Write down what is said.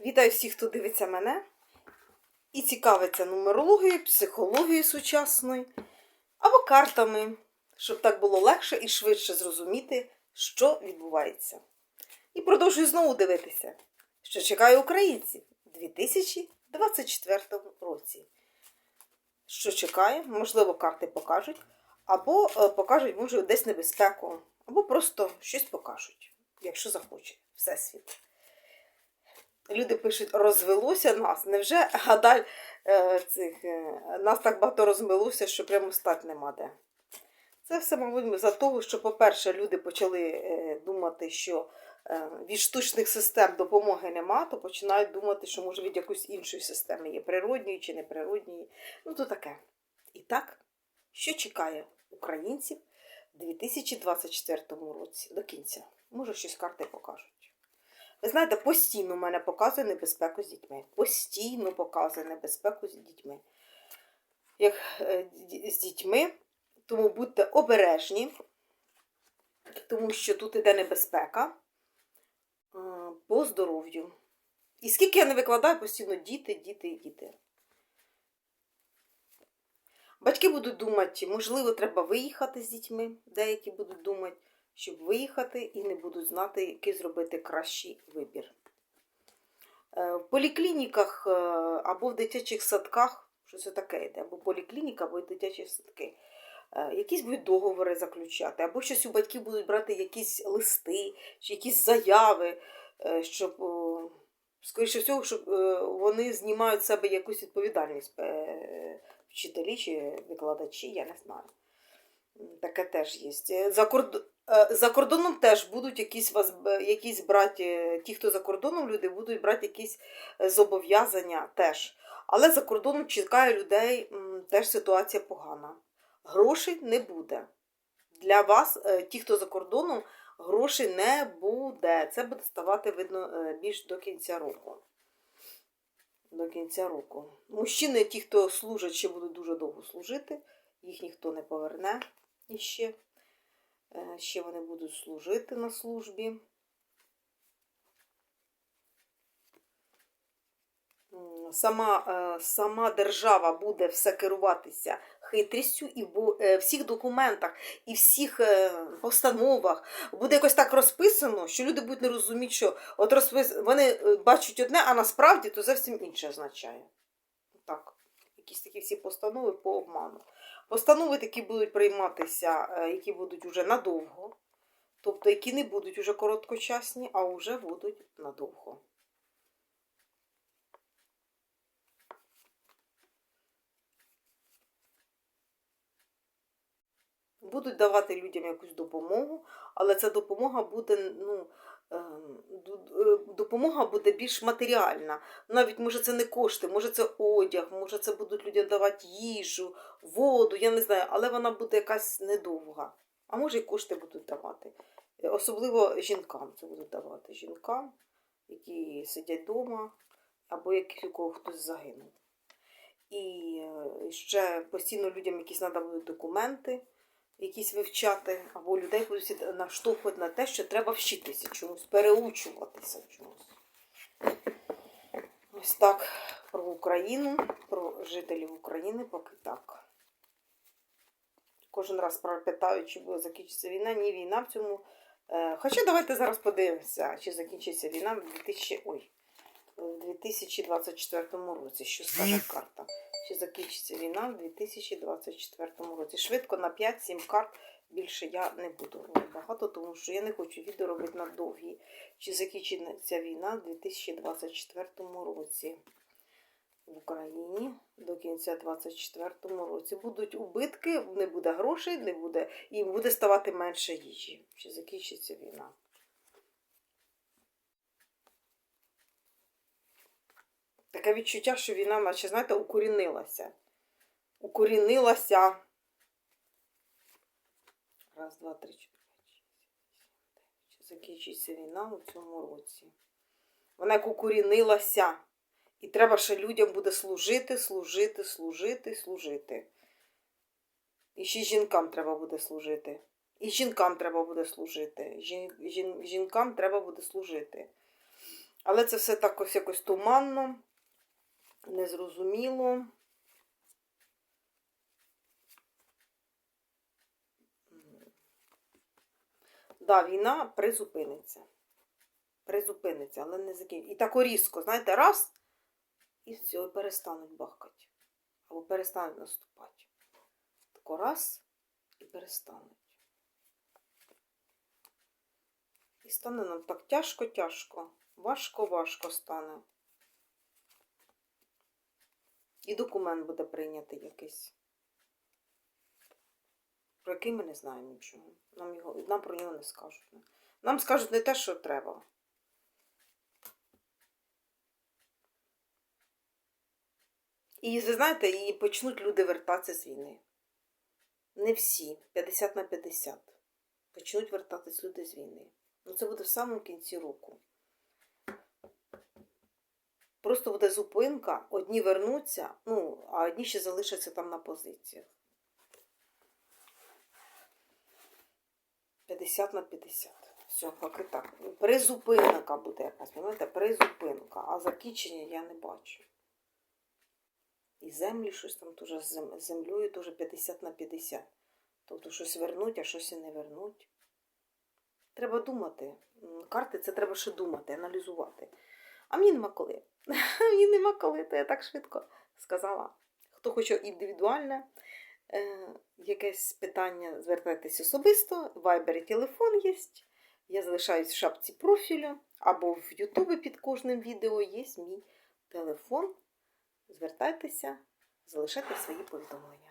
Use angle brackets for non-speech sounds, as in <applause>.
Вітаю всіх, хто дивиться мене і цікавиться нумерологією, психологією сучасною або картами, щоб так було легше і швидше зрозуміти, що відбувається. І продовжую знову дивитися, що чекає українців у 2024 році. Що чекає, можливо, карти покажуть, або е, покажуть, може, десь небезпеку, або просто щось покажуть, якщо захоче Всесвіт. Люди пишуть, розвелося нас. Невже гадаль е, цих, е, нас так багато розмилося, що прямо стать нема де. Це все, мабуть, за того, що, по-перше, люди почали е, думати, що від штучних систем допомоги нема, то починають думати, що може від якоїсь іншої системи є, природньої чи неприродньої. Ну, то таке. І так, що чекає українців у 2024 році до кінця? Може, щось карти покажуть. Ви знаєте, постійно в мене показує небезпеку з дітьми. Постійно показує небезпеку з дітьми. Як е, з дітьми, тому будьте обережні, тому що тут іде небезпека е, по здоров'ю. І скільки я не викладаю, постійно діти, діти і діти. Батьки будуть думати, можливо, треба виїхати з дітьми. Деякі будуть думати, щоб виїхати і не будуть знати, який зробити кращий вибір. Е, В поліклініках е, або в дитячих садках, що це таке йде, або поліклініка, або дитячі садки. е, Якісь будуть договори заключати, або щось у батьків будуть брати якісь листи, чи якісь заяви, щоб, скоріше всього, щоб вони знімають з себе якусь відповідальність, вчителі чи викладачі, я не знаю. Таке теж є. За, корд... е, за кордоном теж будуть якісь вас якісь брати, ті, хто за кордоном люди, будуть брати якісь е, зобов'язання теж. Але за кордоном чекає людей теж ситуація погана. Грошей не буде. Для вас, е, ті, хто за кордоном, грошей не буде. Це буде ставати видно е, більш до кінця року. До кінця року. Мужчини, ті, хто служать, ще будуть дуже довго служити, їх ніхто не поверне іще. Е, Ще вони будуть служити на службі. Сама, е, сама держава буде все керуватися хитрістю і в е, всіх документах і всіх постановах буде якось так розписано, що люди будуть не розуміти, що от розпис... вони бачать одне, а насправді то зовсім інше означає. Так, якісь такі всі постанови по обману. Постанови такі будуть прийматися, е, які будуть уже надовго, тобто які не будуть уже короткочасні, а вже будуть надовго. Будуть давати людям якусь допомогу, але ця допомога буде, ну, допомога буде більш матеріальна. Навіть може це не кошти, може це одяг, може це будуть людям давати їжу, воду, я не знаю, але вона буде якась недовга. А може і кошти будуть давати. Е, Особливо жінкам це будуть давати. Жінкам, які сидять вдома, або які, у кого хтось загинув. І е, ще постійно людям якісь треба будуть документи якісь вивчати, або людей будуть наштовхувати на те, що треба вчитися чомусь, переучуватися чомусь. Ось так про Україну, про жителів України поки так. Кожен раз питаю, чи буде закінчиться війна. Ні, війна в цьому. Е, Хоча давайте зараз подивимося, чи закінчиться війна в 2000, ой, в 2024 році, що скаже карта. Чи закінчиться війна в 2024 році. Швидко на 5-7 карт більше я не буду робити багато, тому що я не хочу відео робити на довгі. Чи закінчиться війна в 2024 році в Україні до кінця 2024 році. Будуть убитки, не буде грошей, не буде, і буде ставати менше їжі. Чи закінчиться війна? Таке відчуття, що війна, наче, знаєте, укорінилася. Укорінилася. Раз, два, три, чотири, шість, закінчиться війна у цьому році? Вона як укорінилася. І треба ще людям буде служити, служити, служити, служити. І ще жінкам треба буде служити. І жінкам треба буде служити. Жін, жін, жінкам треба буде служити. Але це все так ось якось туманно, незрозуміло. Да, війна призупиниться. Призупиниться, але не закінчиться. І так різко, знаєте, раз, і все, і перестануть бахкати. Або перестануть наступати. Тако раз і перестануть. І стане нам так тяжко-тяжко, важко-важко стане. І документ буде прийнятий якийсь. Про який ми не знаємо нічого. Нам, його, нам про нього не скажуть. Нам скажуть не те, що треба. І ви знаєте, і почнуть люди вертатися з війни. Не всі, 50 на 50. Почнуть вертатись люди з війни. Ну це буде в самому кінці року. Просто буде зупинка, одні вернуться, ну, а одні ще залишаться там на позиціях. 50 на 50. Все, поки так. Призупинка буде якась, розумієте? Призупинка. А закінчення я не бачу. І землі щось там теж з землею теж 50 на 50. Тобто щось вернуть, а щось і не вернуть. Треба думати. Карти це треба ще думати, аналізувати. А мені нема коли. <laughs> Мені нема коли, то я так швидко сказала. Хто хоче індивідуальне е, якесь питання, звертайтесь особисто. Вайбер і телефон є. Я залишаюсь в шапці профілю або в Ютубі під кожним відео є мій телефон. Звертайтеся, залишайте свої повідомлення.